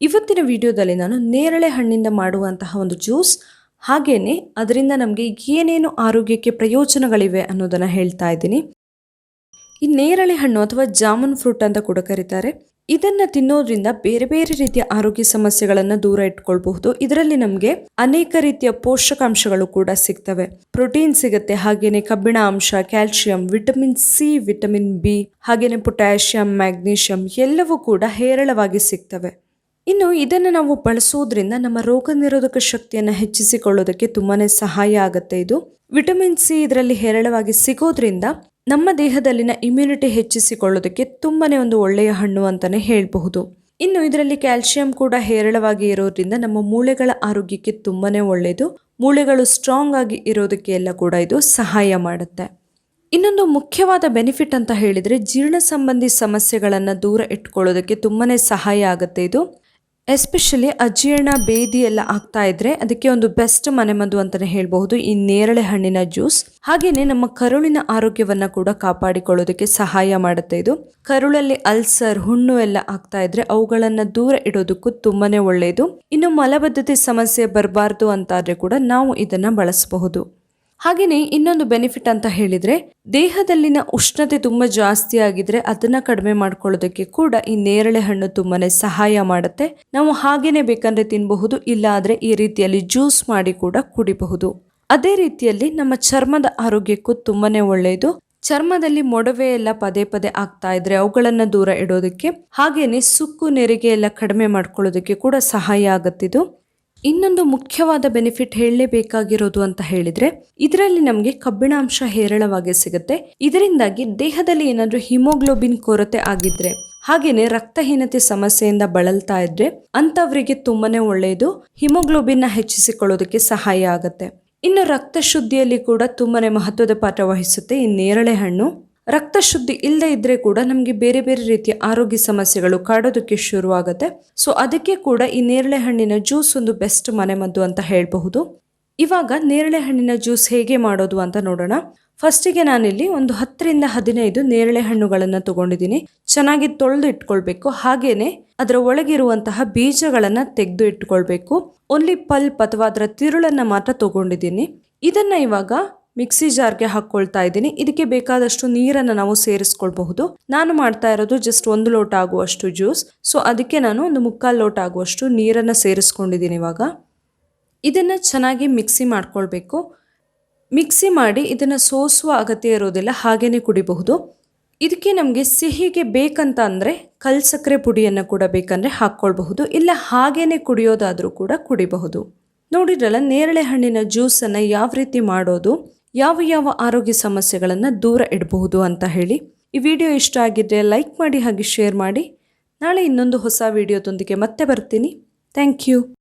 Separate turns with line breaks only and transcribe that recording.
ಇವತ್ತಿನ ವಿಡಿಯೋದಲ್ಲಿ ನಾನು ನೇರಳೆ ಹಣ್ಣಿಂದ ಮಾಡುವಂತಹ ಒಂದು ಜ್ಯೂಸ್, ಹಾಗೇನೆ ಅದರಿಂದ ನಮಗೆ ಏನೇನು ಆರೋಗ್ಯಕ್ಕೆ ಪ್ರಯೋಜನಗಳಿವೆ ಅನ್ನೋದನ್ನು ಹೇಳ್ತಾ ಇದ್ದೀನಿ. ಈ ನೇರಳೆ ಹಣ್ಣು ಅಥವಾ ಜಾಮೂನ್ ಫ್ರೂಟ್ ಅಂತ ಕೂಡ ಕರೀತಾರೆ. ಇದನ್ನು ತಿನ್ನೋದ್ರಿಂದ ಬೇರೆ ಬೇರೆ ರೀತಿಯ ಆರೋಗ್ಯ ಸಮಸ್ಯೆಗಳನ್ನು ದೂರ ಇಟ್ಕೊಳ್ಬಹುದು. ಇದರಲ್ಲಿ ನಮಗೆ ಅನೇಕ ರೀತಿಯ ಪೋಷಕಾಂಶಗಳು ಕೂಡ ಸಿಗ್ತವೆ. ಪ್ರೋಟೀನ್ ಸಿಗುತ್ತೆ, ಹಾಗೇನೆ ಕಬ್ಬಿಣ ಅಂಶ calcium vitamin C, vitamin B, ಹಾಗೇನೆ ಪೊಟ್ಯಾಷಿಯಂ, ಮ್ಯಾಗ್ನೀಷಿಯಂ ಎಲ್ಲವೂ ಕೂಡ ಹೇರಳವಾಗಿ ಸಿಗ್ತವೆ. ಇನ್ನು ಇದನ್ನು ನಾವು ಬಳಸೋದ್ರಿಂದ ನಮ್ಮ ರೋಗ ನಿರೋಧಕ ಶಕ್ತಿಯನ್ನು ಹೆಚ್ಚಿಸಿಕೊಳ್ಳೋದಕ್ಕೆ ತುಂಬಾ ಸಹಾಯ ಆಗುತ್ತೆ ಇದು. ವಿಟಮಿನ್ ಸಿ ಇದರಲ್ಲಿ ಹೇರಳವಾಗಿ ಸಿಗೋದ್ರಿಂದ ನಮ್ಮ ದೇಹದಲ್ಲಿನ ಇಮ್ಯುನಿಟಿ ಹೆಚ್ಚಿಸಿಕೊಳ್ಳೋದಕ್ಕೆ ತುಂಬಾ ಒಂದು ಒಳ್ಳೆಯ ಹಣ್ಣು ಅಂತಲೇ ಹೇಳಬಹುದು. ಇನ್ನು ಇದರಲ್ಲಿ ಕ್ಯಾಲ್ಸಿಯಂ ಕೂಡ ಹೇರಳವಾಗಿ ಇರೋದ್ರಿಂದ ನಮ್ಮ ಮೂಳೆಗಳ ಆರೋಗ್ಯಕ್ಕೆ ತುಂಬಾ ಒಳ್ಳೆಯದು ಮೂಳೆಗಳು ಸ್ಟ್ರಾಂಗ್ ಆಗಿ ಇರೋದಕ್ಕೆ ಎಲ್ಲ ಕೂಡ ಇದು ಸಹಾಯ ಮಾಡುತ್ತೆ. ಇನ್ನೊಂದು ಮುಖ್ಯವಾದ ಬೆನಿಫಿಟ್ ಅಂತ ಹೇಳಿದರೆ ಜೀರ್ಣ ಸಂಬಂಧಿ ಸಮಸ್ಯೆಗಳನ್ನು ದೂರ ಇಟ್ಕೊಳ್ಳೋದಕ್ಕೆ ತುಂಬಾ ಸಹಾಯ ಆಗುತ್ತೆ ಇದು. ಎಸ್ಪೆಷಲಿ ಅಜೀರ್ಣ ಬೇದಿ ಎಲ್ಲ ಆಗ್ತಾ ಇದ್ರೆ ಅದಕ್ಕೆ ಒಂದು ಬೆಸ್ಟ್ ಮನೆಮದ್ದು ಅಂತಾನೆ ಹೇಳಬಹುದು, ಈ ನೇರಳೆ ಹಣ್ಣಿನ ಜ್ಯೂಸ್ ಹಾಗೇನೆ ನಮ್ಮ ಕರುಳಿನ ಆರೋಗ್ಯವನ್ನ ಕೂಡ ಕಾಪಾಡಿಕೊಳ್ಳೋದಕ್ಕೆ ಸಹಾಯ ಮಾಡುತ್ತೆ ಇದು. ಕರುಳಲ್ಲಿ ಅಲ್ಸರ್, ಹುಣ್ಣು ಎಲ್ಲ ಆಗ್ತಾ ಇದ್ರೆ ಅವುಗಳನ್ನ ದೂರ ಇಡೋದಕ್ಕೂ ತುಂಬಾನೇ ಒಳ್ಳೆಯದು ಇನ್ನು ಮಲಬದ್ಧತೆ ಸಮಸ್ಯೆ ಬರಬಾರ್ದು ಅಂತಾದ್ರೆ ಕೂಡ ನಾವು ಇದನ್ನ ಬಳಸಬಹುದು. ಹಾಗೆಯೇ ಇನ್ನೊಂದು ಬೆನಿಫಿಟ್ ಅಂತ ಹೇಳಿದರೆ, ದೇಹದಲ್ಲಿನ ಉಷ್ಣತೆ ತುಂಬ ಜಾಸ್ತಿ ಆಗಿದ್ರೆ ಅದನ್ನ ಕಡಿಮೆ ಮಾಡ್ಕೊಳ್ಳೋದಕ್ಕೆ ಕೂಡ ಈ ನೇರಳೆ ಹಣ್ಣು ತುಂಬಾನೇ ಸಹಾಯ ಮಾಡುತ್ತೆ. ನಾವು ಹಾಗೇನೆ ಬೇಕಂದ್ರೆ ತಿನ್ನಬಹುದು ಇಲ್ಲ ಈ ರೀತಿಯಲ್ಲಿ ಜ್ಯೂಸ್ ಮಾಡಿ ಕೂಡ ಕುಡಿಬಹುದು. ಅದೇ ರೀತಿಯಲ್ಲಿ ನಮ್ಮ ಚರ್ಮದ ಆರೋಗ್ಯಕ್ಕೂ ತುಂಬಾನೇ ಒಳ್ಳೆಯದು ಚರ್ಮದಲ್ಲಿ ಮೊಡವೆ ಎಲ್ಲ ಪದೇ ಪದೇ ಆಗ್ತಾ ಇದ್ರೆ ಅವುಗಳನ್ನ ದೂರ ಇಡೋದಕ್ಕೆ, ಹಾಗೇನೆ ಸುಕ್ಕು, ನೆರಿಗೆ ಎಲ್ಲ ಕಡಿಮೆ ಮಾಡ್ಕೊಳ್ಳೋದಕ್ಕೆ ಕೂಡ ಸಹಾಯ ಆಗತ್ತಿದು ಇನ್ನೊಂದು ಮುಖ್ಯವಾದ ಬೆನಿಫಿಟ್ ಹೇಳಲೇಬೇಕಾಗಿರೋದು ಅಂತ ಹೇಳಿದ್ರೆ, ಇದರಲ್ಲಿ ನಮಗೆ ಕಬ್ಬಿಣಾಂಶ ಹೇರಳವಾಗಿ ಸಿಗುತ್ತೆ. ಇದರಿಂದಾಗಿ ದೇಹದಲ್ಲಿ ಏನಾದರೂ ಹಿಮೋಗ್ಲೋಬಿನ್ ಕೊರತೆ ಆಗಿದ್ರೆ, ಹಾಗೇನೆ ರಕ್ತಹೀನತೆ ಸಮಸ್ಯೆಯಿಂದ ಬಳಲ್ತಾ ಇದ್ರೆ ಅಂತವರಿಗೆ ತುಂಬಾನೇ ಒಳ್ಳೆಯದು ಹಿಮೋಗ್ಲೋಬಿನ್ನ ಹೆಚ್ಚಿಸಿಕೊಳ್ಳೋದಕ್ಕೆ ಸಹಾಯ ಆಗುತ್ತೆ. ಇನ್ನು ರಕ್ತ ಶುದ್ಧಿಯಲ್ಲಿ ಕೂಡ ತುಂಬಾನೇ ಮಹತ್ವದ ಪಾತ್ರ ವಹಿಸುತ್ತೆ ಈ ನೇರಳೆ ಹಣ್ಣು. ರಕ್ತ ಶುದ್ಧಿ ಇಲ್ಲದೆ ಇದ್ರೆ ಕೂಡ ನಮಗೆ ಬೇರೆ ಬೇರೆ ರೀತಿಯ ಆರೋಗ್ಯ ಸಮಸ್ಯೆಗಳು ಕಾಡೋದಕ್ಕೆ ಶುರುವಾಗುತ್ತೆ. ಸೊ ಅದಕ್ಕೆ ಕೂಡ ಈ ನೇರಳೆ ಹಣ್ಣಿನ ಜ್ಯೂಸ್ ಒಂದು ಬೆಸ್ಟ್ ಮನೆಮದ್ದು ಅಂತ ಹೇಳಬಹುದು. ಇವಾಗ ನೇರಳೆ ಹಣ್ಣಿನ ಜ್ಯೂಸ್ ಹೇಗೆ ಮಾಡೋದು ಅಂತ ನೋಡೋಣ. ಫಸ್ಟಿಗೆ ನಾನಿಲ್ಲಿ ಒಂದು ಹತ್ತರಿಂದ ಹದಿನೈದು ನೇರಳೆ ಹಣ್ಣುಗಳನ್ನು ತಗೊಂಡಿದ್ದೀನಿ. ಚೆನ್ನಾಗಿ ತೊಳೆದು ಇಟ್ಕೊಳ್ಬೇಕು. ಹಾಗೇನೆ ಅದರ ಒಳಗಿರುವಂತಹ ಬೀಜಗಳನ್ನು ತೆಗೆದು ಇಟ್ಕೊಳ್ಬೇಕು. ಓನ್ಲಿ ಪಲ್ಪ್ ಅಥವಾ ಅದರ ತಿರುಳನ್ನು ಮಾತ್ರ ತಗೊಂಡಿದ್ದೀನಿ. ಇದನ್ನ ಇವಾಗ ಮಿಕ್ಸಿ ಜಾರ್ಗೆ ಹಾಕ್ಕೊಳ್ತಾ ಇದ್ದೀನಿ. ಇದಕ್ಕೆ ಬೇಕಾದಷ್ಟು ನೀರನ್ನು ನಾವು ಸೇರಿಸ್ಕೊಳ್ಬಹುದು. ನಾನು ಮಾಡ್ತಾ ಇರೋದು ಜಸ್ಟ್ ಒಂದು ಲೋಟ ಆಗುವಷ್ಟು ಜ್ಯೂಸ್. ಸೊ ಅದಕ್ಕೆ ನಾನು ಒಂದು ಮುಕ್ಕಾಲು ಲೋಟ ಆಗುವಷ್ಟು ನೀರನ್ನು ಸೇರಿಸ್ಕೊಂಡಿದ್ದೀನಿ ಇವಾಗ. ಇದನ್ನು ಚೆನ್ನಾಗಿ ಮಿಕ್ಸಿ ಮಾಡ್ಕೊಳ್ಬೇಕು. ಮಿಕ್ಸಿ ಮಾಡಿ ಇದನ್ನು ಸೋಸುವ ಅಗತ್ಯ ಇರೋದಿಲ್ಲ ಹಾಗೇ ಕುಡಿಬಹುದು. ಇದಕ್ಕೆ ನಮಗೆ ಸಿಹಿಗೆ ಬೇಕಂತ ಅಂದರೆ ಕಲ್ ಸಕ್ಕರೆ ಪುಡಿಯನ್ನು ಕೂಡ ಬೇಕಂದರೆ ಹಾಕ್ಕೊಳ್ಬಹುದು. ಇಲ್ಲ ಹಾಗೇ ಕುಡಿಯೋದಾದರೂ ಕೂಡ ಕುಡಿಬಹುದು. ನೋಡಿದ್ರಲ್ಲ, ನೇರಳೆ ಹಣ್ಣಿನ ಜ್ಯೂಸನ್ನು ಯಾವ ರೀತಿ ಮಾಡೋದು? ಯಾವ ಯಾವ ಆರೋಗ್ಯ ಸಮಸ್ಯೆಗಳನ್ನು ದೂರ ಇಡಬಹುದು ಅಂತ ಹೇಳಿ ಈ ವಿಡಿಯೋ ಇಷ್ಟ ಆಗಿದ್ದರೆ ಲೈಕ್ ಮಾಡಿ ಹಾಗೆ ಶೇರ್ ಮಾಡಿ. ನಾಳೆ ಇನ್ನೊಂದು ಹೊಸ ವಿಡಿಯೋದೊಂದಿಗೆ ಮತ್ತೆ ಬರ್ತೀನಿ. Thank you.